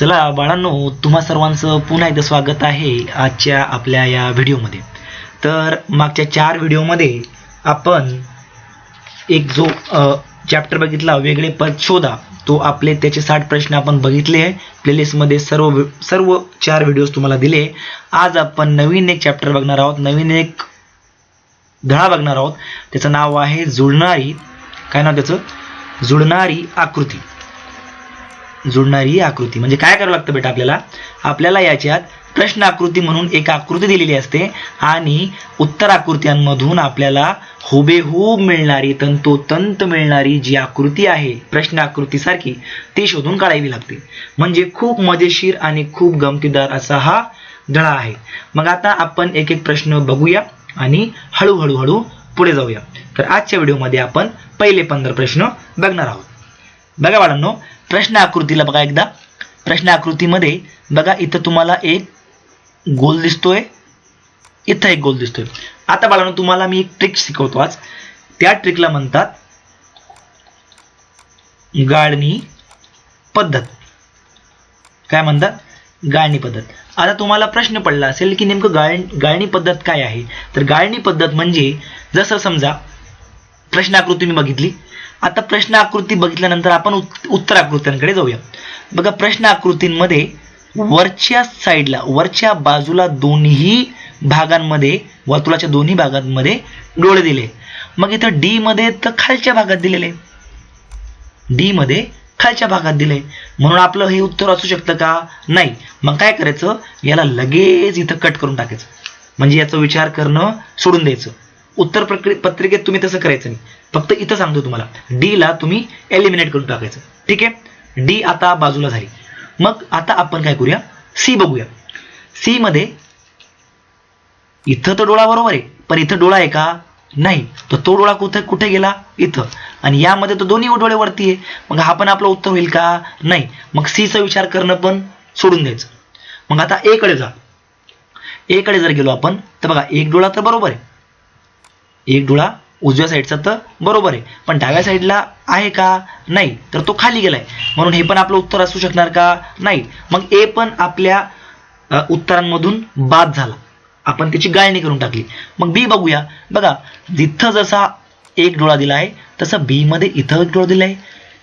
चला बाळांनो तुम्हा सर्वांचं पुन्हा एकदा स्वागत आहे आजच्या आपल्या या व्हिडिओमध्ये. तर मागच्या चार व्हिडिओमध्ये आपण एक जो चॅप्टर बघितला वेगळे पद शोधा. तो आपले त्याचे साठ प्रश्न आपण बघितले आहे. प्लेलिस्टमध्ये सर्व सर्व चार व्हिडिओज तुम्हाला दिले. आज आपण नवीन एक चॅप्टर बघणार आहोत. नवीन एक धडा बघणार आहोत. त्याचं नाव आहे जुळणारी. काय नाव त्याचं? जुळणारी आकृती. जुळणारी आकृती. म्हणजे काय करावं लागतं बेटा आपल्याला? आपल्याला याच्यात प्रश्न आकृती म्हणून एक आकृती दिलेली असते आणि उत्तर आकृत्यांमधून आपल्याला हुबेहूब मिळणारी तंतोतंत मिळणारी जी आकृती आहे प्रश्न आकृतीसारखी ती शोधून काढावी लागते. म्हणजे खूप मजेशीर आणि खूप गमतीदार असा हा धडा आहे. मग आता आपण एक एक प्रश्न बघूया आणि हळूहळू हळू पुढे जाऊया. तर आजच्या व्हिडिओमध्ये आपण पहिले पंधरा प्रश्न बघणार आहोत. बघा बाळांनो प्रश्न आकृतीला बघा एकदा. प्रश्न आकृतीमध्ये बघा इथं तुम्हाला एक गोल दिसतोय. इथं एक गोल दिसतोय. आता बाळांनो तुम्हाला मी एक ट्रिक शिकवतो आज. त्या ट्रिकला म्हणतात गाळणी पद्धत. काय म्हणतात? गाळणी पद्धत. आता तुम्हाला प्रश्न पडला असेल की नेमकं गाळ गाळणी पद्धत काय आहे? तर गाळणी पद्धत म्हणजे जसं समजा प्रश्न आकृती मी बघितली. आता प्रश्न आकृती बघितल्यानंतर आपण उत्तर आकृत्यांकडे जाऊया. बघा प्रश्न आकृतींमध्ये वरच्या साईडला वरच्या बाजूला दोन्ही भागांमध्ये वर्तुळाच्या दोन्ही भागांमध्ये डोळे दिले. मग इथं डी मध्ये तर खालच्या भागात दिलेले. डी मध्ये खालच्या भागात दिले. म्हणून आपलं हे उत्तर असू शकतं का? नाही. मग काय करायचं? याला लगेच इथं कट करून टाकायचं. म्हणजे याचा विचार करणं सोडून द्यायचं. उत्तर पत्रिकेत तुम्ही तसं करायचं नाही. फक्त इथं सांगतो तुम्हाला. डी ला तुम्ही एलिमिनेट करून टाकायचं. ठीक आहे? डी आता बाजूला झाली. मग आता आपण काय करूया? सी बघूया. सी मध्ये इथं तर डोळा बरोबर आहे पण इथं डोळा आहे का? नाही. तर तो डोळा कुठे कुठे गेला? इथं. आणि यामध्ये तर दोन्ही डोळे वरती आहे. मग हा पण आपलं उत्तर होईल का? नाही. मग सीचा विचार करणं पण सोडून द्यायचं. मग आता ए कडे जा. ए कडे जर गेलो आपण तर बघा एक डोळा तर बरोबर आहे. एक डोळा उजव्या साईडचा तर बरोबर आहे. पण डाव्या साईडला आहे का? नाही. तर तो खाली गेलाय. म्हणून हे पण आपलं उत्तर असू शकणार का? नाही. मग ए पण आपल्या उत्तरांमधून बाद झाला. आपण त्याची गाळणी करून टाकली. मग बी बघूया. बघा जिथं जसा एक डोळा दिला आहे तसं बी मध्ये इथं एक डोळा दिला आहे.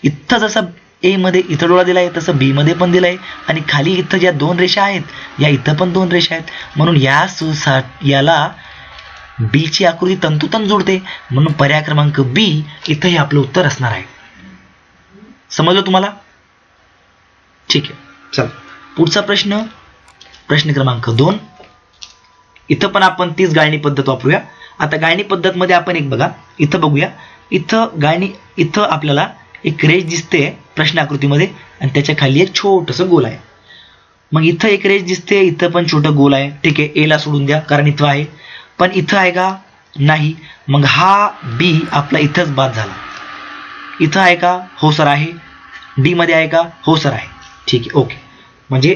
इथं जसा ए मध्ये इथं डोळा दिला आहे तसं बी मध्ये पण दिलाय आणि खाली इथं ज्या दोन रेषा आहेत या इथं पण दोन रेषा आहेत. म्हणून या सुसा याला बी ची आकृती तंतुतंत जोडते. म्हणून पर्याय क्रमांक बी इथं हे आपलं उत्तर असणार आहे. समजलं तुम्हाला? ठीक आहे. चल. पुढचा प्रश्न. प्रश्न क्रमांक दोन. इथं पण आपण तीच गाळणी पद्धत वापरूया. आता गाळणी पद्धत मध्ये आपण एक बघा. इथं बघूया. इथं गाळणी इथं आपल्याला एक रेष दिसते प्रश्न आकृतीमध्ये आणि त्याच्याखाली एक छोटस गोल आहे. मग इथं एक रेष दिसते इथं पण छोटं गोल आहे. ठीक आहे. एला सोडून द्या कारण इथं आहे. पण इथं आहे का? नाही. मग हा बी आपला इथंच बाद झाला. इथं आहे का? हो सर आहे. डी मध्ये आहे का? हो सर आहे. ठीक आहे ओके. म्हणजे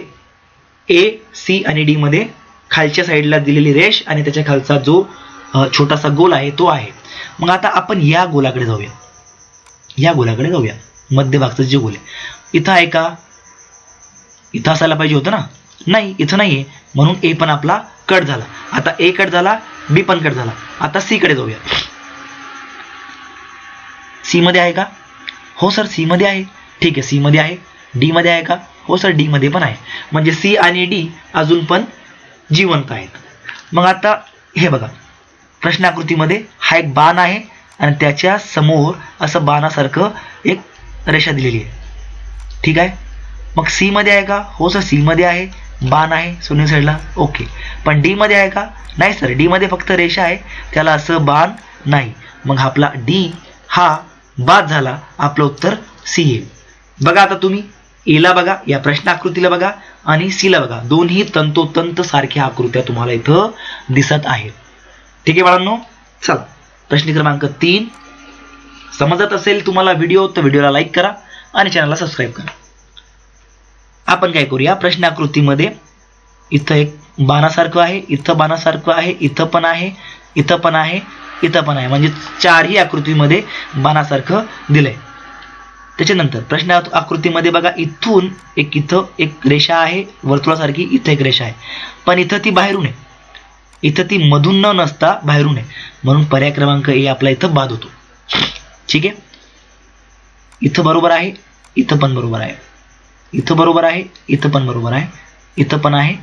ए सी आणि डी मध्ये खालच्या साईडला दिलेली रेष आणि त्याच्या खालचा जो छोटासा गोल आहे तो आहे. मग आता आपण या गोलाकडे जाऊया. या गोलाकडे जाऊया. मध्यभागचं जे गोल आहे. इथं आहे का? इथं असायला पाहिजे होतं ना? नाही इथं नाहीये. म्हणून ए पण आपला कट झाला. आता ए कट झाला बी पण कट झाला. आता सी कडे जाऊया. सी मध्ये आहे का? हो सर सी मध्ये आहे. ठीक आहे सी मध्ये आहे. डी मध्ये आहे का? हो सर डी मध्ये पण आहे. म्हणजे सी आणि डी अजून पण जिवंत आहेत. मग आता हे बघा. प्रश्नाकृतीमध्ये हा एक बाण आहे आणि त्याच्यासमोर असं बाणासारखं एक रेषा दिलेली आहे. ठीक आहे? मग सी मध्ये आहे का? हो सर सी मध्ये आहे. बाण आहे सुनील साईडला ओके. पण डी मध्ये आहे का? नाही सर डी मध्ये फक्त रेषा आहे. त्याला असं बाण नाही. मग आपला डी हा बाद झाला. आपलं उत्तर सी येईल बघा आता तुम्ही. एला बघा या प्रश्न आकृतीला बघा आणि सीला बघा. दोन्ही तंतोतंत सारख्या आकृत्या तुम्हाला इथं दिसत आहेत. ठीक आहे बाळांनो? चला. प्रश्न क्रमांक तीन. समजत असेल तुम्हाला व्हिडिओ तर व्हिडिओला लाईक करा आणि चॅनलला सबस्क्राईब करा. आपण काय करूया? प्रश्न आकृतीमध्ये इथं एक बाणासारखं आहे इथं बाणासारखं आहे इथं पण आहे इथं पण आहे इथं पण आहे. म्हणजे चारही आकृतीमध्ये बाणासारखं दिलंय. त्याच्यानंतर प्रश्न आकृतीमध्ये बघा इथून एक इथं एक रेषा आहे वर्तुळासारखी इथं एक रेषा आहे. पण इथं ती बाहेरून आहे. इथं ती मधून न नसता बाहेरून आहे. म्हणून पर्याय क्रमांक ए आपला इथं बाद होतो. ठीक आहे? इथं बरोबर आहे इथं पण बरोबर आहे. इथं बरोबर आहे इथं पण बरोबर आहे इथं पण आहे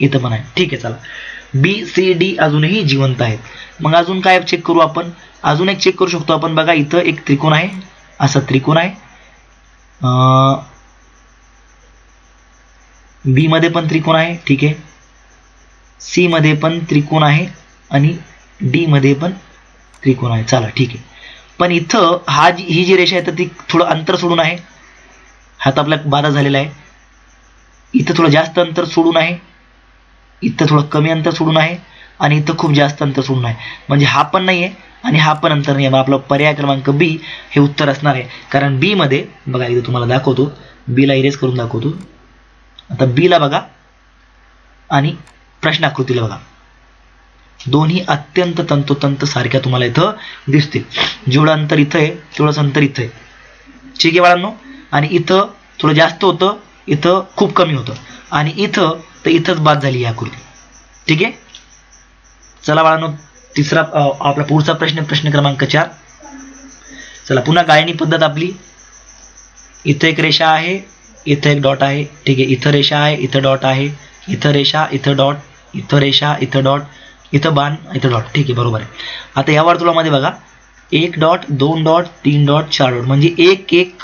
इथं पण आहे. ठीक आहे चला. बी सी डी अजूनही जिवंत आहेत. मग अजून काय चेक करू आपण? अजून एक चेक करू शकतो आपण. बघा इथं एक त्रिकोण आहे. असा त्रिकोण आहे. बी मध्ये पण त्रिकोण आहे. ठीक आहे. सी मध्ये पण त्रिकोण आहे आणि डी मध्ये पण त्रिकोण आहे. चला ठीक आहे. पण इथं हा जी ही जी रेषा आहे तर ती थोडं अंतर सोडून आहे. हा तर आपला बाधा झालेला आहे. इथं थोडं जास्त अंतर सोडून आहे. इथं थोडं कमी अंतर सोडून आहे. आणि इथं खूप जास्त अंतर सोडून आहे. म्हणजे हा पण नाही आहे आणि हा पण अंतर नाही आहे मग आपला पर्याय क्रमांक बी हे उत्तर असणार आहे. कारण बीमध्ये बघा इथं तुम्हाला दाखवतो. बीला इरेज करून दाखवतो. आता बीला बघा. आणि प्रश्नाकृतीला बघा. दोन्ही अत्यंत तंतोतंत सारख्या तुम्हाला इथं दिसतील. जेवढं अंतर इथं आहे तेवढंच अंतर इथं आहे. ठीक आहे बाळांनो? आणि इथं थोडं जास्त होतं इथं खूप कमी होतं. आणि इथं तर इथंच बाद झाली ही आकृती ठीक आहे? चला बाळांनो तिसरा आपला पुढचा प्रश्न प्रश्न क्रमांक चार. चला पुन्हा गायनी पद्धत आपली. इथं एक रेषा आहे इथं एक डॉट आहे. ठीक आहे इथं रेषा आहे इथं डॉट आहे. इथं रेषा इथं डॉट. इथं रेषा इथं डॉट. इथं बाण इथं डॉट. ठीक आहे बरोबर आहे. आता या वर्तुळामध्ये बघा. एक डॉट दोन डॉट तीन डॉट चार डॉट. म्हणजे एक एक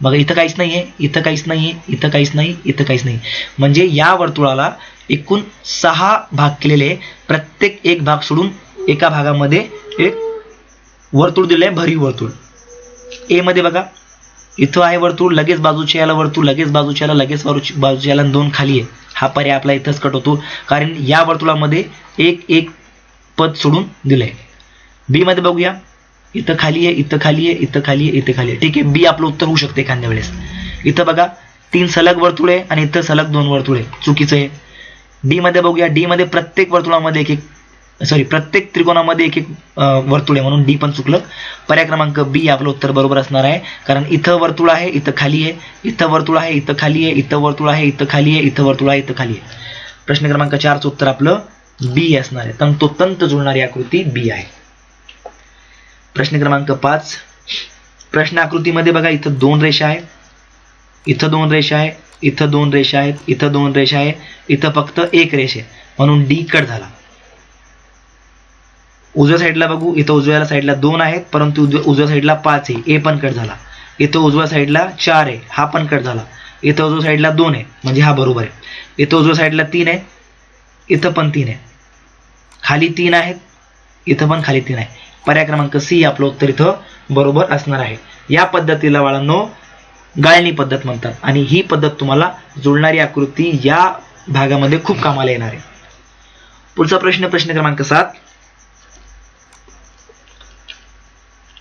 बघा इथं काहीच नाही आहे इथं काहीच नाही आहे इथं काहीच नाही इथं काहीच नाही. म्हणजे या वर्तुळाला एकूण सहा भाग केलेले प्रत्येक एक भाग सोडून एका भागामध्ये एक वर्तुळ दिलं आहे भरीव वर्तुळ. ए मध्ये बघा इथं आहे वर्तुळ लगेच बाजूच्या याला वर्तुळ लगेच बाजूच्या याला लगेच बाजूच्या याला दोन खाली आहे. हा पर्याय आपला इथंच कट होतो. कारण या वर्तुळामध्ये एक एक पद सोडून दिलंय. बी मध्ये बघूया. इथं खाली आहे इथं खाली आहे इथं खाली आहे इथं खाली आहे. ठीक आहे बी आपलं उत्तर होऊ शकते एखाद्या वेळेस. इथं बघा तीन सलग वर्तुळ आहे आणि इथं सलग दोन वर्तुळ. आहे चुकीचं आहे. डी मध्ये बघूया डी मध्ये प्रत्येक वर्तुळामध्ये एक एक सॉरी प्रत्येक त्रिकोणामध्ये एक एक वर्तुळ आहे म्हणून डी पण चुकलं. पर्याय क्रमांक बी आपलं उत्तर बरोबर असणार आहे. कारण इथं वर्तुळ आहे इथं खाली आहे. इथं वर्तुळ आहे इथं खाली आहे. इथं वर्तुळ आहे इथं खाली आहे. इथं वर्तुळ आहे इथं खाली आहे. प्रश्न क्रमांक चारचं उत्तर आपलं बी असणार आहे. तंतोतंत जुळणारी आकृती बी आहे. प्रश्न क्रमांक पाच. प्रश्न आकृतीमध्ये बघा इथं दोन रेषा आहेत. इथं दोन रेषा आहे इथं दोन रेषा आहेत इथं दोन रेषा आहे इथं फक्त एक रेष आहे. म्हणून डी कट झाला. उजव्या साईडला बघू इथं उजव्या साईडला दोन आहेत परंतु उजव्या उजव्या साईडला पाच आहे. ए पण कट झाला. इथं उजव्या साईडला चार आहे हा पण कट झाला. इथं उजव्या साईडला दोन आहे म्हणजे हा बरोबर आहे. इथं उजव्या साईडला तीन आहे इथं पण तीन आहे. खाली तीन आहेत इथं पण खाली तीन आहे. पर्याय क्रमांक सी आपलं उत्तर इथं बरोबर असणार आहे. या पद्धतीला बाळांनो गाळणी पद्धत म्हणतात. आणि ही पद्धत तुम्हाला जुळणारी आकृती या भागामध्ये खूप कामाला येणार आहे. पुढचा प्रश्न प्रश्न क्रमांक सात.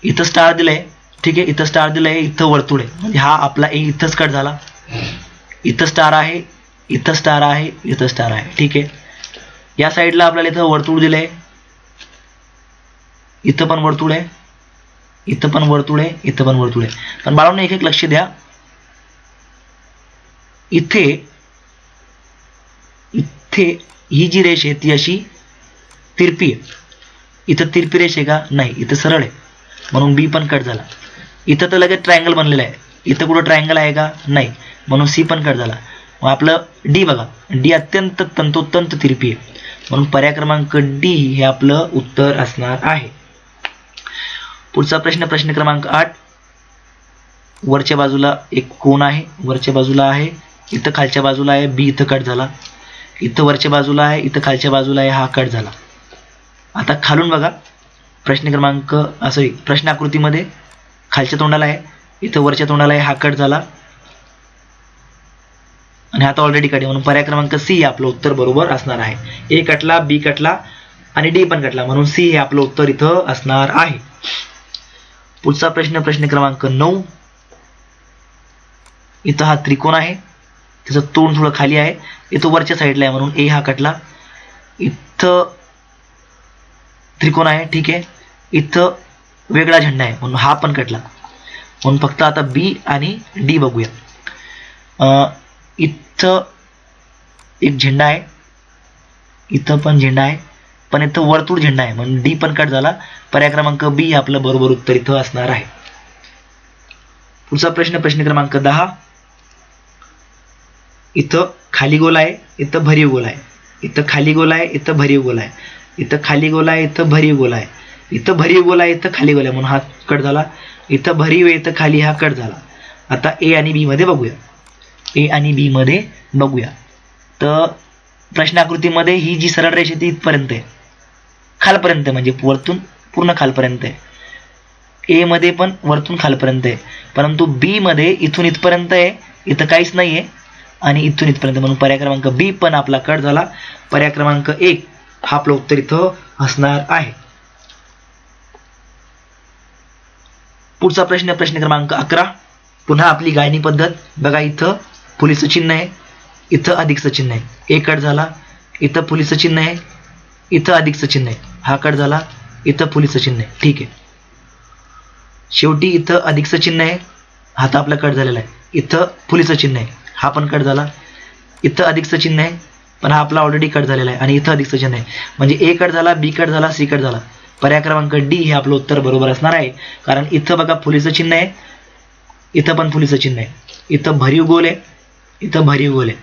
इथं स्टार दिलंय. ठीक आहे इथं स्टार दिलंय इथं वर्तुळ आहे. म्हणजे हा आपला ए इथंच कट झाला. इथं स्टार आहे इथं स्टार आहे इथं स्टार आहे. ठीक आहे. या साईडला आपल्याला इथं वर्तुळ दिलंय. इथं पण वर्तुळ आहे. इथं पण वर्तुळ आहे इथं पण वर्तुळ आहे. पण बाळांना एक एक लक्ष द्या. इथे इथे ही जी रेष आहे ती अशी तिरपी आहे. इथं तिरपी रेष आहे का? नाही इथं सरळ आहे. म्हणून बी पण कट झाला. इथं तर लगेच ट्रायंगल बनलेलं आहे. इथं कुठं ट्रायंगल आहे का? नाही. म्हणून सी पण कट झाला. मग आपलं डी बघा. डी अत्यंत तंतोतंत तिरपी आहे. म्हणून पर्याय क्रमांक डी हे आपलं उत्तर असणार आहे. पुढचा प्रश्न प्रश्न क्रमांक आठ. वरच्या बाजूला एक कोण आहे वरच्या बाजूला आहे इथं खालच्या बाजूला आहे बी इथं कट झाला. इथं वरच्या बाजूला आहे इथं खालच्या बाजूला आहे हा कट झाला. आता खालून बघा प्रश्न क्रमांक सॉरी प्रश्न आकृतीमध्ये खालच्या तोंडाला आहे इथं वरच्या तोंडाला आहे हा कट झाला. आणि आता ऑलरेडी कट आहे म्हणून पर्याय क्रमांक सी आपलं उत्तर बरोबर असणार आहे. ए कटला बी कटला आणि डी पण कटला म्हणून सी हे आपलं उत्तर इथं असणार आहे. पुढचा प्रश्न प्रश्न क्रमांक नऊ. इथं हा त्रिकोण आहे. त्याचं तोंड थोडं खाली आहे. इथं वरच्या साईडला आहे म्हणून ए हा कटला. इथं त्रिकोण आहे ठीक आहे. इथं वेगळा झेंडा आहे म्हणून हा पण कटला. म्हणून फक्त आता बी आणि डी बघूया. इथं एक झेंडा आहे. इथं पण झेंडा आहे. पण इथं वर्तुळ झेंडा आहे. म्हणून डी पण कट झाला. पर्याय क्रमांक बी आपलं बरोबर उत्तर इथं असणार आहे. पुढचा प्रश्न प्रश्न क्रमांक दहा. इथं खाली गोल आहे इथं भरीव गोल आहे. इथं खाली गोल आहे इथं भरीव गोल आहे. इथं खाली गोल आहे इथं भरीव गोल आहे. इथं भरीव गोल आहे इथं खाली गोल आहे. म्हणून हा कट झाला. इथं भरीव आहे इथं खाली हा कट झाला. आता ए आणि बी मध्ये बघूया. ए आणि बी मध्ये बघूया. तर प्रश्नाकृतीमध्ये ही जी सरळ रेषा आहे ती इथपर्यंत आहे. खालपर्यंत म्हणजे वरतून पूर्ण खालपर्यंत आहे. ए मध्ये पण वरतून खालपर्यंत आहे. परंतु बी मध्ये इथून इथपर्यंत आहे. इथं काहीच नाही आहे आणि इथून इथपर्यंत म्हणून पर्याय क्रमांक बी पण आपला कट झाला. पर्याय क्रमांक एक हा आपलं उत्तर इथं असणार आहे. पुढचा प्रश्न प्रश्न क्रमांक अकरा. पुन्हा आपली गायनी पद्धत. बघा इथं पुलीचं चिन्ह आहे. इथं अधिकचं चिन्ह आहे. ए कट झाला. इथं पुलीचं चिन्ह आहे. इथं अधिकचं चिन्ह आहे. हा कट झाला इथं पुलीचं चिन्ह आहे. ठीक आहे. शेवटी इथं अधिकचं चिन्ह आहे हा तर आपला कट झालेला आहे. इथं पुलीचं चिन्ह आहे हा पण कट झाला. इथं अधिकचं चिन्ह आहे पण हा आपला ऑलरेडी कट झालेला आहे आणि इथं अधिकचं चिन्ह आहे. म्हणजे ए कट झाला बी कट झाला सी कट झाला. पर्याय क्रमांक डी हे आपलं उत्तर बरोबर असणार आहे. कारण इथं बघा फुलीचं चिन्ह आहे इथं पण फुलीचं चिन्ह आहे. इथं भरीव गोल आहे इथं भरीव गोल आहे.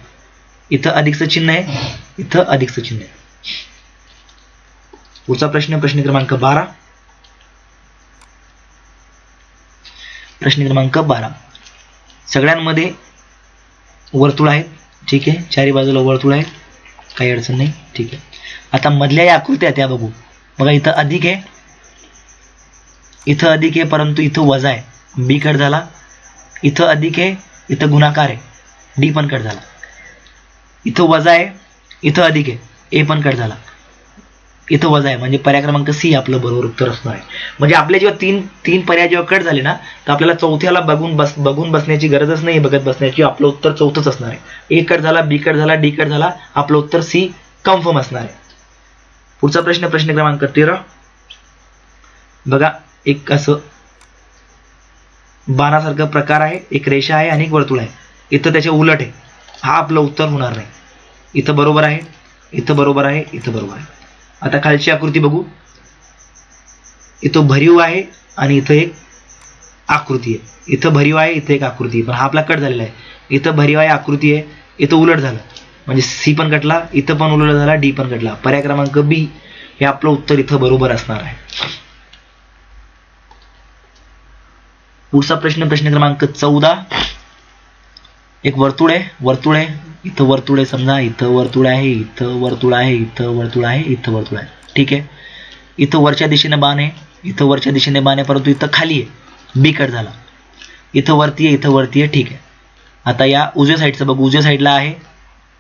इथं अधिकचं चिन्ह आहे इथं अधिकचं चिन्ह आहे. पुढचा प्रश्न प्रश्न क्रमांक बारा. प्रश्न क्रमांक बारा. सगळ्यांमध्ये वर्तुळ आहेत. ठीक आहे. चारी बाजूला वर्तुळ आहे काही अडचण नाही. ठीक आहे. आता मधल्या या आकृत्या त्या बघू. बघा इथं अधिक आहे. इथं अधिक आहे परंतु इथं वजा आहे. बी कट झाला. इथं अधिक आहे. इथं गुणाकार आहे. डी पण कट झाला. इथं वजा आहे. इथं अधिक आहे. ए पण कट झाला. इथं वजा आहे. म्हणजे पर्याय क्रमांक सी आपलं बरोबर उत्तर असणार आहे. म्हणजे आपले जेव्हा तीन तीन पर्याय जेव्हा कट झाले ना तर आपल्याला चौथ्याला बघून बस बघून बसण्याची गरजच नाही बघत बसण्याची. आपलं उत्तर चौथंच असणार आहे. ए कट झाला बी कट झाला डी कट झाला आपलं उत्तर सी कन्फर्म असणार आहे. पुढचा प्रश्न प्रश्न क्रमांक तेरा. बघा एक असं बाणासारखा प्रकार आहे एक रेषा आहे आणि एक वर्तुळ आहे. इथं त्याच्या उलट आहे. हा आपलं उत्तर होणार नाही. इथं बरोबर आहे इथं बरोबर आहे इथं बरोबर आहे. आता खालची आकृती बघू. इथं भरीव आहे आणि इथं एक आकृती आहे. इथं भरीव आहे इथं एक आकृती आहे. पण हा आपला कट झालेला आहे. इथं भरीव आहे आकृती आहे. इथं उलट झालं. म्हणजे सी पण कटला इथं पण उलट झाला डी पण कटला. पर्याय क्रमांक बी हे आपलं उत्तर इथं बरोबर असणार आहे. पुढचा प्रश्न प्रश्न क्रमांक चौदा. एक वर्तुळ आहे वर्तुळ आहे. इथं वर्तुळ आहे समजा इथं वर्तुळ आहे इथं वर्तुळ आहे इथं वर्तुळ आहे इथं वर्तुळ आहे. ठीक आहे? इथं वरच्या दिशेने बाण आहे इथं वरच्या दिशेने बाण आहे परंतु इथं खाली आहे. बी कट झाला. इथं वरती आहे इथं वरती आहे ठीक आहे. आता या उजव्या साईडचं बघ. उजव्या साईडला आहे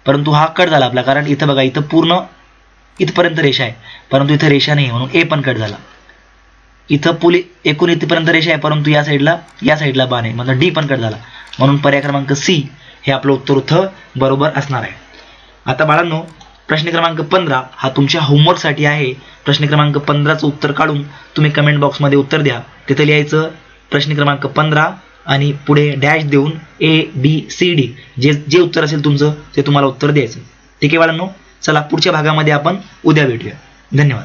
परंतु हा कट झाला आपला कारण इथं बघा इथं पूर्ण इथपर्यंत रेषा आहे. परंतु इथं रेषा नाही आहे म्हणून ए पण कट झाला. इथं पुली एकूण इथपर्यंत रेषा आहे परंतु या साईडला या साईडला बाण आहे. म्हणजे डी पण कट झाला. म्हणून पर्याय क्रमांक सी हे आपलं उत्तर इथं बरोबर असणार आहे. आता बाळांनो प्रश्न क्रमांक पंधरा हा तुमच्या होमवर्कसाठी आहे. प्रश्न क्रमांक पंधराचं उत्तर काढून तुम्ही कमेंट बॉक्समध्ये उत्तर द्या. तिथं लिहायचं प्रश्न क्रमांक पंधरा आणि पुढे डॅश देऊन A B C D J जे उत्तर असेल तुमचं ते तुम्हाला उत्तर द्यायचं. ठीक आहे बाळांनो? चला पुढच्या भागामध्ये आपण उद्या भेटूया. धन्यवाद.